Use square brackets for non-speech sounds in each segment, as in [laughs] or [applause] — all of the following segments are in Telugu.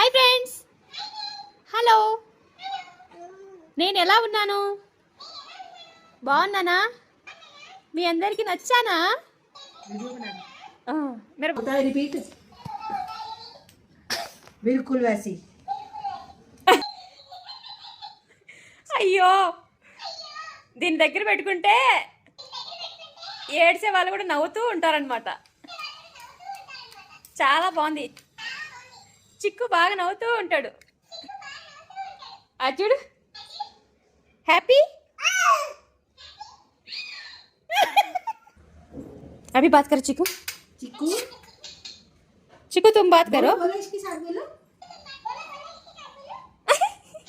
హాయ్ ఫ్రెండ్స్ హలో నేను ఎలా ఉన్నాను? బాగున్నానా? మీ అందరికీ నచ్చానా? అయ్యో! దీని దగ్గర పెట్టుకుంటే ఏడ్చే వాళ్ళు కూడా నవ్వుతూ ఉంటారనమాట చాలా బాగుంది. చిక్కు బాగా నవ్వుతూ ఉంటాడు అది చూడు హ్యాపీ अभी बात करो चिकू चिक्कू चिकू तुम बात करो [laughs] बोलो इसके साथ बोलो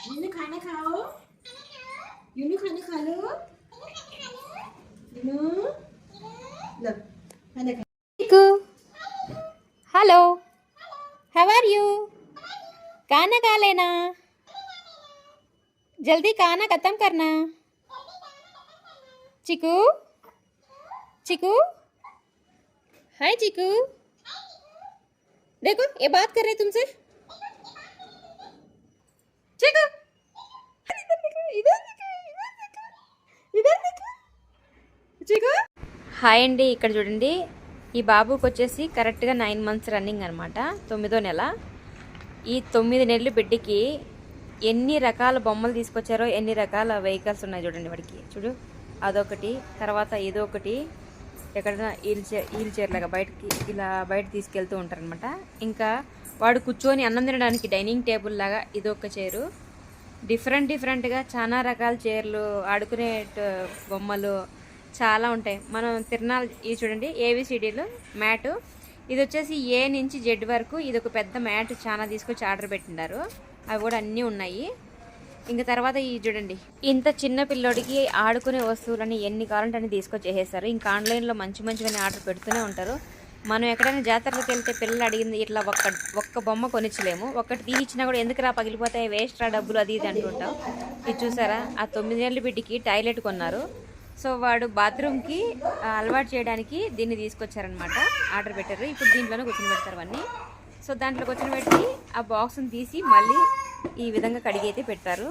यूनू खाना खाओ यूनू खाना खा लो यूनू लो खाना खा chikoo hello how are you खाना खा लेना जल्दी खाना खत्म करना चिकू चिकू हाय चिकू देखो ये बात कर रहे तुमसे चिकू इधर देखो इधर देखो इधर देखो इधर देखो చికు హాయ్ అండి ఇక్కడ చూడండి ఈ బాబుకి వచ్చేసి కరెక్ట్గా నైన్ మంత్స్ రన్నింగ్ అనమాట తొమ్మిదో నెల. ఈ తొమ్మిది నెలలు బిడ్డకి ఎన్ని రకాల బొమ్మలు తీసుకొచ్చారో ఎన్ని రకాల వెహికల్స్ ఉన్నాయి చూడండి వాడికి. చూడు అదొకటి తర్వాత ఇదొకటి ఎక్కడైనా ఈల్ చైర్ ఈల్ చైర్లాగా బయటకి ఇలా బయట తీసుకెళ్తూ ఉంటారనమాట ఇంకా వాడు కూర్చొని అన్నం తినడానికి డైనింగ్ టేబుల్ లాగా ఇదొక చైరు. డిఫరెంట్ డిఫరెంట్గా చాలా రకాల చైర్లు ఆడుకునే బొమ్మలు చాలా ఉంటాయి. మనం తిరణాలు ఇది చూడండి ఏబిసిడీలు మ్యాటు. ఇది వచ్చేసి ఏ నుంచి జెడ్ వరకు ఇది ఒక పెద్ద మ్యాట్ చాలా తీసుకొచ్చి ఆర్డర్ పెట్టినారు అవి కూడా అన్నీ ఉన్నాయి. ఇంకా తర్వాత ఈ చూడండి ఇంత చిన్న పిల్లోడికి ఆడుకునే వస్తువులని ఎన్ని కావాలంటే అన్ని తీసుకొచ్చేసేస్తారు ఇంకా ఆన్లైన్లో మంచి మంచిగానే ఆర్డర్ పెడుతూనే ఉంటారు. మనం ఎక్కడైనా జాతరలకు వెళ్తే పిల్లలు అడిగింది ఇట్లా ఒక్క ఒక్క బొమ్మ కొనిచ్చలేము. ఒక్కటి తీనిచ్చినా కూడా ఎందుకు రా పగిలిపోతాయి? వేస్ట్ రా డబ్బులు. అది ఇది అంటుంటాం. ఇది చూసారా? ఆ తొమ్మిది బిడ్డకి టాయిలెట్ కొన్నారు. సో వాడు బాత్రూమ్కి అలవాటు చేయడానికి దీన్ని తీసుకొచ్చారనమాట ఆర్డర్ పెట్టారు. ఇప్పుడు దీంట్లోనే కూర్చొని పెడతారు అవన్నీ. సో దాంట్లో కూర్చొని పెట్టి ఆ బాక్స్ని తీసి మళ్ళీ ఈ విధంగా కడిగి అయితే పెడతారు.